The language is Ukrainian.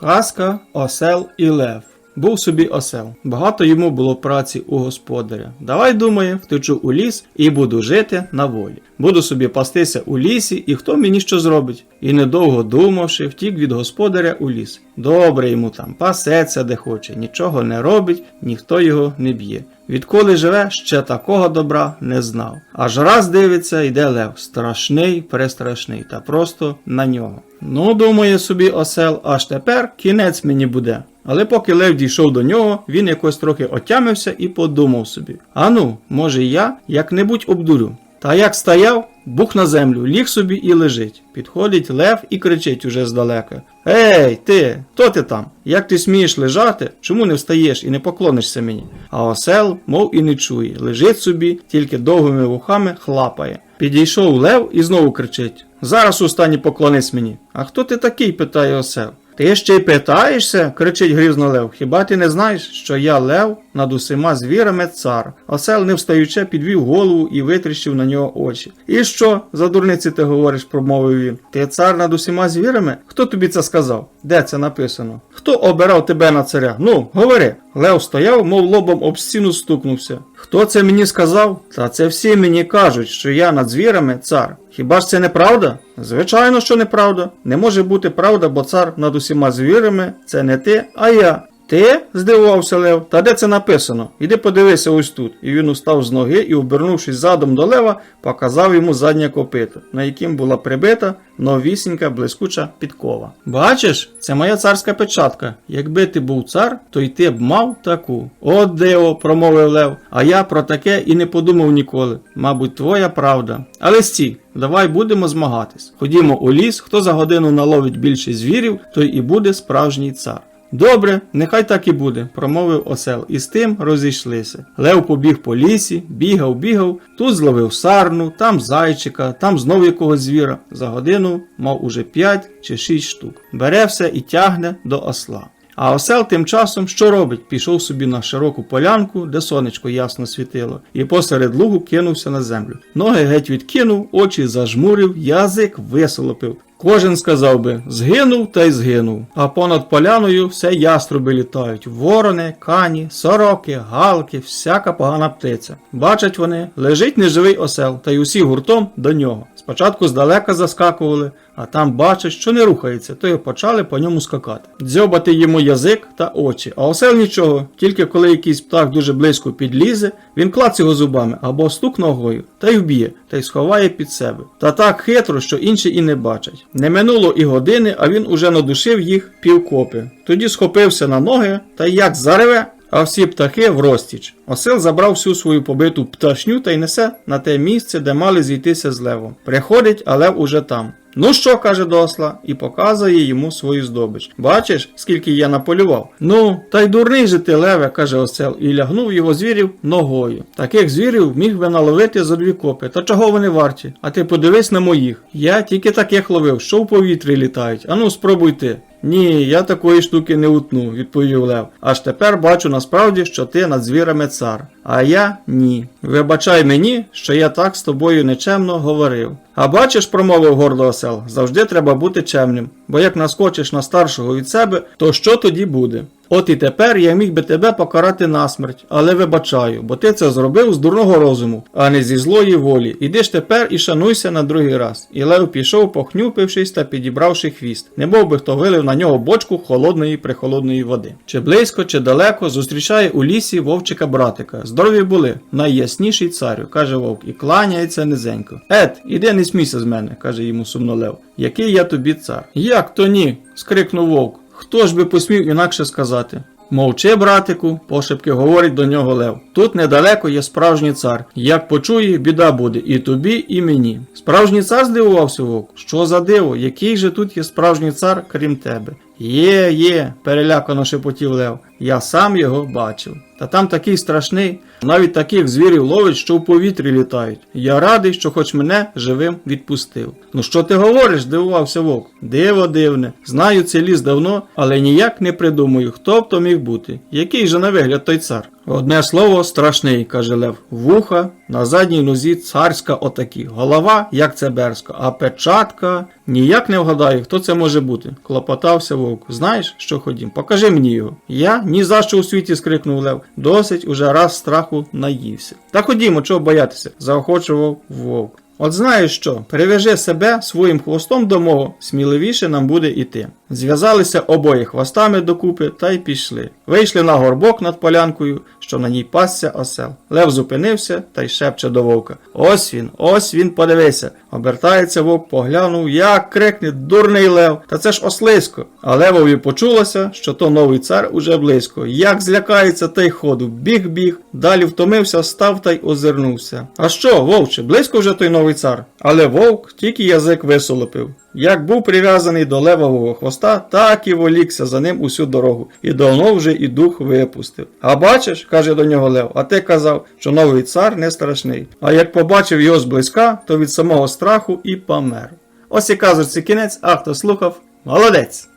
Казка, осел і лев. Був собі осел. Багато йому було праці у господаря. Давай, думає, втечу у ліс і буду жити на волі. Буду собі пастися у лісі, і хто мені що зробить? І недовго думавши, втік від господаря у ліс. Добре йому там, пасеться де хоче, нічого не робить, ніхто його не б'є. Відколи живе, ще такого добра не знав. Аж раз дивиться, йде лев, страшний, перестрашний, та просто на нього. Ну, думає собі осел, аж тепер кінець мені буде. Але поки Лев дійшов до нього, він якось трохи отямився і подумав собі: Ану, може я як-небудь обдурю. Та як стояв, бух на землю, ліг собі і лежить. Підходить лев і кричить уже здалека. Ей, ти, хто ти там? Як ти смієш лежати? Чому не встаєш і не поклонишся мені? А осел, мов і не чує, лежить собі, тільки довгими вухами хлапає. Підійшов лев і знову кричить: Зараз устані поклонись мені. А хто ти такий? питає осел. Ти ще й питаєшся? кричить грізно Лев. Хіба ти не знаєш, що я Лев над усіма звірами цар? Осел, не встаючи, підвів голову і витріщив на нього очі. І що, за дурниці ти говориш, промовив він. Ти цар над усіма звірами? Хто тобі це сказав? Де це написано? Хто обирав тебе на царя? Ну, говори. Лев стояв, мов лобом об стіну стукнувся. Хто це мені сказав? Та це всі мені кажуть, що я над звірами цар. Хіба ж це неправда? Звичайно, що неправда. Не може бути правда, бо цар над усіма звірами це не ти, а я. Ти? здивувався Лев. Та де це написано? Іди подивися ось тут. І він устав з ноги і, обернувшись задом до лева, показав йому заднє копито, на яким була прибита новісінька блискуча підкова. Бачиш, це моя царська печатка. Якби ти був цар, то й ти б мав таку. От диво, промовив Лев. А я про таке і не подумав ніколи. Мабуть, твоя правда. Але стій, давай будемо змагатись. Ходімо у ліс, хто за годину наловить більше звірів, той і буде справжній цар. Добре, нехай так і буде, промовив осел, і з тим розійшлися. Лев побіг по лісі, бігав, бігав, тут зловив сарну, там зайчика, там знов якогось звіра. За годину мав уже 5 чи 6 штук. Бере все і тягне до осла. А осел тим часом що робить? Пішов собі на широку полянку, де сонечко ясно світило, і посеред лугу кинувся на землю. Ноги геть відкинув, очі зажмурив, язик висолопив. Кожен сказав би згинув та й згинув. А понад поляною все яструби літають: ворони, кані, сороки, галки, всяка погана птиця. Бачать вони, лежить неживий осел, та й усі гуртом до нього. Спочатку здалека заскакували, а там бачать, що не рухається, то й почали по ньому скакати. Дзьобати йому язик та очі. А осел нічого, тільки коли якийсь птах дуже близько підлізе, він клац його зубами або стук ногою, та й вб'є, та й сховає під себе. Та так хитро, що інші і не бачать. Не минуло і години, а він уже надушив їх півкопи. Тоді схопився на ноги та як зареве, а всі птахи в розтіч. Осел забрав всю свою побиту пташню та й несе на те місце, де мали зійтися з левом. Приходить, а лев уже там. Ну що, каже до осла, і показує йому свою здобич. Бачиш, скільки я наполював? Ну, та й дурний же ти, леве, каже осел, і лягнув його звірів ногою. Таких звірів міг би наловити за дві копи. Та чого вони варті? А ти подивись на моїх. Я тільки таких ловив, що в повітрі літають. Ану, спробуй ти. Ні, я такої штуки не утну, відповів Лев. Аж тепер бачу насправді, що ти над звірами цар. А я ні. Вибачай мені, що я так з тобою нечемно говорив. А бачиш, промовив гордо осел, завжди треба бути чемним, бо як наскочиш на старшого від себе, то що тоді буде? От і тепер я міг би тебе покарати насмерть, але вибачаю, бо ти це зробив з дурного розуму, а не зі злої волі. Іди ж тепер і шануйся на другий раз. І Лев пішов, похнюпившись та підібравши хвіст, не мов би хто вилив на нього бочку холодної прихолодної води. Чи близько, чи далеко зустрічає у лісі вовчика братика. Здорові були, найясніший царю, каже вовк, і кланяється низенько. Ет, іди не смійся з мене, каже йому сумно Лев. Який я тобі цар? Як то ні? скрикнув вовк. Хто ж би посмів інакше сказати? Мовчи, братику, пошепки говорить до нього Лев. Тут недалеко є справжній цар. Як почує, біда буде і тобі, і мені. Справжній цар здивувався вовк. Що за диво? Який же тут є справжній цар, крім тебе? Є, є, перелякано шепотів Лев. Я сам його бачив. Та там такий страшний, навіть таких звірів ловить, що в повітрі літають. Я радий, що хоч мене живим відпустив. Ну що ти говориш? дивувався вовк. Диво дивне. Знаю цей ліс давно, але ніяк не придумаю, хто б то міг бути. Який же на вигляд той цар? Одне слово страшний, каже Лев. Вуха, на задній нозі царська отакі. Голова, як цеберська, а печатка. Ніяк не вгадаю, хто це може бути. Клопотався вовк. Знаєш, що ходім? Покажи мені його. Я ні за що у світі скрикнув Лев. Досить уже раз страху наївся. Та ходімо, чого боятися, заохочував вовк. От знаєш що, привяжи себе своїм хвостом до мого, сміливіше нам буде іти. Зв'язалися обоє хвостами докупи та й пішли. Вийшли на горбок над полянкою, що на ній пасся осел. Лев зупинився та й шепче до вовка. Ось він, ось він, подивися. Обертається вовк, поглянув, як крикне дурний лев, та це ж ослисько. А левові почулося, що то новий цар уже близько. Як злякається та й ходу, біг-біг, далі втомився, став та й озирнувся. А що, вовче, близько вже той новий цар? Але вовк тільки язик висолопив. Як був прив'язаний до левового хвоста, так і волікся за ним усю дорогу, і давно вже і дух випустив. А бачиш, каже до нього Лев, а ти казав, що новий цар не страшний. А як побачив його зблизька, то від самого страху і помер. Ось і казочці кінець, а хто слухав, молодець!